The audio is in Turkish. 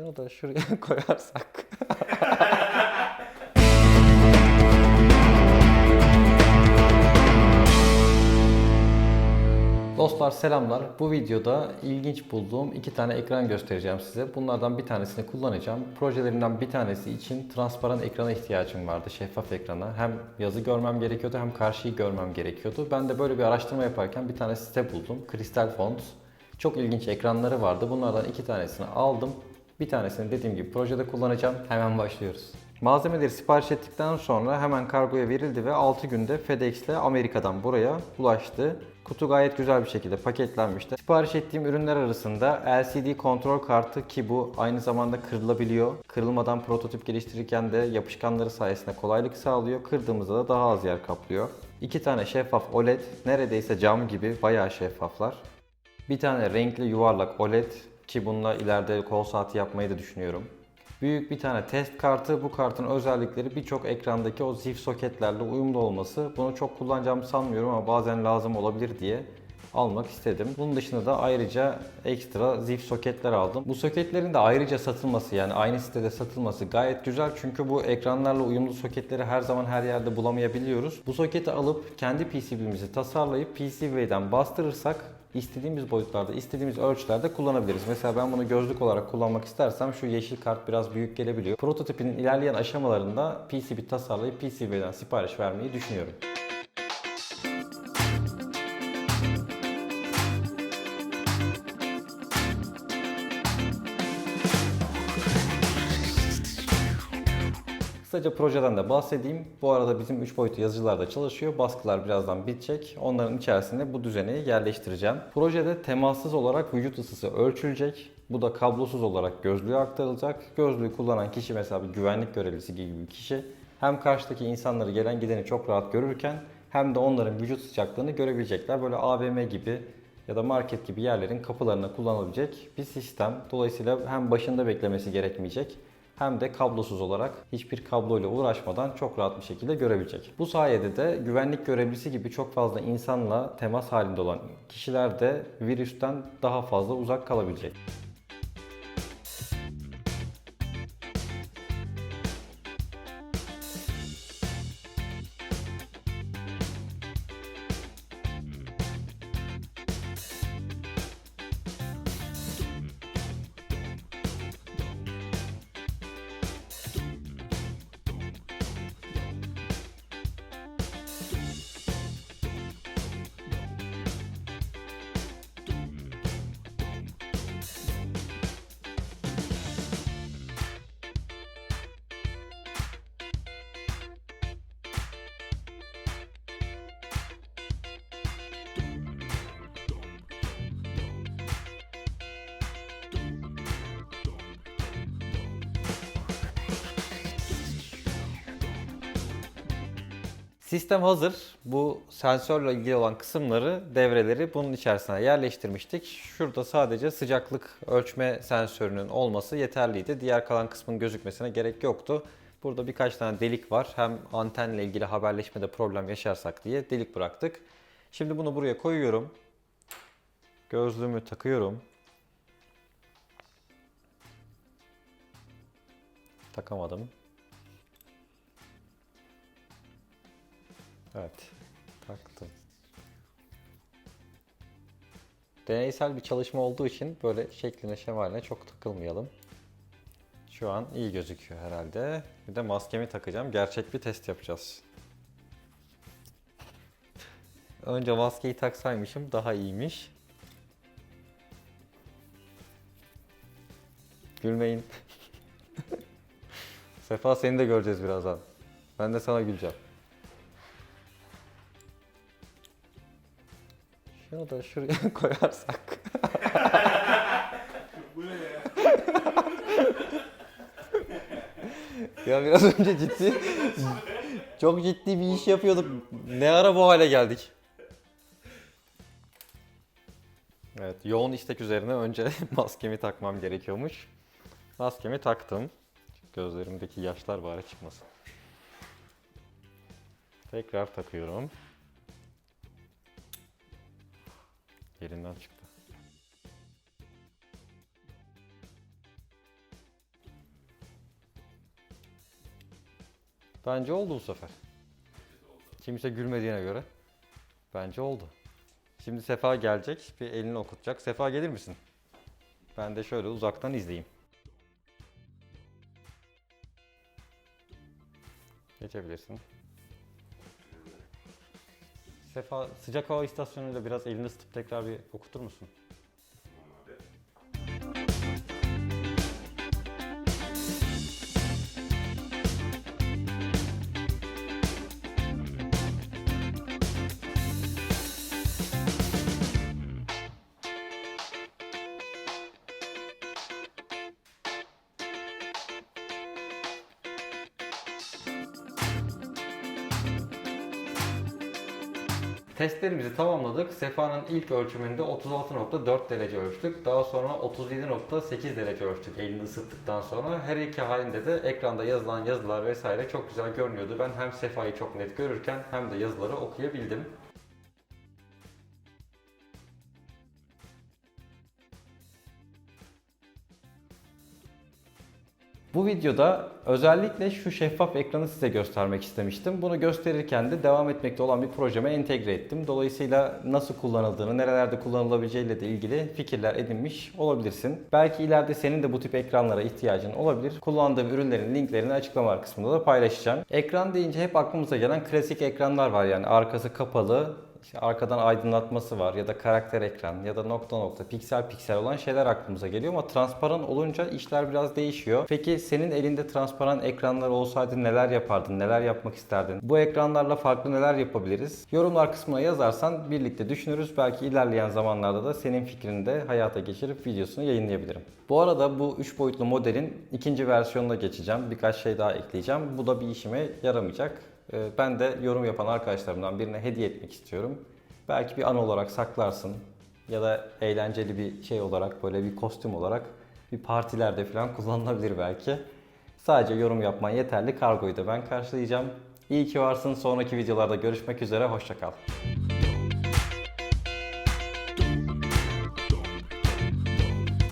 Şunu da şuraya koyarsak. Dostlar selamlar. Bu videoda ilginç bulduğum iki tane ekran göstereceğim size. Bunlardan bir tanesini kullanacağım. Projelerimden bir tanesi için transparan ekrana ihtiyacım vardı. Şeffaf ekrana. Hem yazı görmem gerekiyordu hem karşıyı görmem gerekiyordu. Ben de böyle bir araştırma yaparken bir tane site buldum. Crystal Fonts. Çok ilginç ekranları vardı. Bunlardan iki tanesini aldım. Bir tanesini dediğim gibi projede kullanacağım. Hemen başlıyoruz. Malzemeleri sipariş ettikten sonra hemen kargoya verildi ve 6 günde FedEx ile Amerika'dan buraya ulaştı. Kutu gayet güzel bir şekilde paketlenmişti. Sipariş ettiğim ürünler arasında LCD kontrol kartı ki bu aynı zamanda kırılabiliyor. Kırılmadan prototip geliştirirken de yapışkanları sayesinde kolaylık sağlıyor. Kırdığımızda da daha az yer kaplıyor. İki tane şeffaf OLED, neredeyse cam gibi bayağı şeffaflar. Bir tane renkli yuvarlak OLED ki bununla ileride kol saati yapmayı da düşünüyorum. Büyük bir tane test kartı. Bu kartın özellikleri birçok ekrandaki o zif soketlerle uyumlu olması. Bunu çok kullanacağımı sanmıyorum ama bazen lazım olabilir diye almak istedim. Bunun dışında da ayrıca ekstra zif soketler aldım. Bu soketlerin de ayrıca satılması yani aynı sitede satılması gayet güzel çünkü bu ekranlarla uyumlu soketleri her zaman her yerde bulamayabiliyoruz. Bu soketi alıp kendi PCB'mizi tasarlayıp PCB'den bastırırsak istediğimiz boyutlarda, istediğimiz ölçülerde kullanabiliriz. Mesela ben bunu gözlük olarak kullanmak istersem şu yeşil kart biraz büyük gelebiliyor. Prototipinin ilerleyen aşamalarında PCB tasarlayıp PCB'den sipariş vermeyi düşünüyorum. Kısaca projeden de bahsedeyim. Bu arada bizim 3 boyutlu yazıcılar da çalışıyor. Baskılar birazdan bitecek. Onların içerisine bu düzeneyi yerleştireceğim. Projede temassız olarak vücut ısısı ölçülecek. Bu da kablosuz olarak gözlüğe aktarılacak. Gözlüğü kullanan kişi mesela bir güvenlik görevlisi gibi bir kişi hem karşıdaki insanları gelen gideni çok rahat görürken hem de onların vücut sıcaklığını görebilecekler. Böyle AVM gibi ya da market gibi yerlerin kapılarına kullanılabilecek bir sistem. Dolayısıyla hem başında beklemesi gerekmeyecek hem de kablosuz olarak hiçbir kabloyla uğraşmadan çok rahat bir şekilde görebilecek. Bu sayede de güvenlik görevlisi gibi çok fazla insanla temas halinde olan kişiler de virüsten daha fazla uzak kalabilecek. Sistem hazır. Bu sensörle ilgili olan kısımları, devreleri bunun içerisine yerleştirmiştik. Şurada sadece sıcaklık ölçme sensörünün olması yeterliydi. Diğer kalan kısmın gözükmesine gerek yoktu. Burada birkaç tane delik var. Hem antenle ilgili haberleşmede problem yaşarsak diye delik bıraktık. Şimdi bunu buraya koyuyorum. Gözlüğümü takıyorum. Takamadım. Evet, taktım. Deneysel bir çalışma olduğu için böyle şekline şemaline çok takılmayalım. Şu an iyi gözüküyor herhalde. Bir de maskemi takacağım. Gerçek bir test yapacağız. Önce maskeyi taksaymışım daha iyiymiş. Gülmeyin. Sefa seni de göreceğiz birazdan. Ben de sana güleceğim. Şunu da şuraya koyarsak. Bu ne ya? ya biraz önce ciddi, çok ciddi bir iş yapıyorduk. Ne ara bu hale geldik? Evet, yoğun istek üzerine önce maskemi takmam gerekiyormuş. Maskemi taktım. Gözlerimdeki yaşlar bari çıkmasın. Tekrar takıyorum. Yerinden çıktı. Bence oldu bu sefer. Kimse gülmediğine göre. Bence oldu. Şimdi Sefa gelecek. Bir elini okutacak. Sefa gelir misin? Ben de şöyle uzaktan izleyeyim. Geçebilirsin. Sefa sıcak hava istasyonuyla biraz elini ısıtıp tekrar bir okutur musun? Testlerimizi tamamladık. Sefa'nın ilk ölçümünde 36.4 derece ölçtük. Daha sonra 37.8 derece ölçtük elini ısıttıktan sonra. Her iki halinde de ekranda yazılan yazılar vesaire çok güzel görünüyordu. Ben hem Sefa'yı çok net görürken hem de yazıları okuyabildim. Bu videoda özellikle şu şeffaf ekranı size göstermek istemiştim. Bunu gösterirken de devam etmekte olan bir projeme entegre ettim. Dolayısıyla nasıl kullanıldığını, nerelerde kullanılabileceğiyle de ilgili fikirler edinmiş olabilirsin. Belki ileride senin de bu tip ekranlara ihtiyacın olabilir. Kullandığım ürünlerin linklerini açıklama kısmında da paylaşacağım. Ekran deyince hep aklımıza gelen klasik ekranlar var yani arkası kapalı, işte arkadan aydınlatması var ya da karakter ekran ya da nokta nokta piksel piksel olan şeyler aklımıza geliyor ama transparan olunca işler biraz değişiyor. Peki senin elinde transparan ekranlar olsaydı neler yapardın, neler yapmak isterdin? Bu ekranlarla farklı neler yapabiliriz? Yorumlar kısmına yazarsan birlikte düşünürüz. Belki ilerleyen zamanlarda da senin fikrini de hayata geçirip videosunu yayınlayabilirim. Bu arada bu 3 boyutlu modelin ikinci versiyonuna geçeceğim. Birkaç şey daha ekleyeceğim. Bu da bir işime yaramayacak. Ee, Ben de yorum yapan arkadaşlarımdan birine hediye etmek istiyorum. Belki bir an olarak saklarsın ya da eğlenceli bir şey olarak böyle bir kostüm olarak bir partilerde falan kullanılabilir belki. Sadece yorum yapman yeterli. Kargoyu da ben karşılayacağım. İyi ki varsın. Sonraki videolarda görüşmek üzere. Hoşçakal.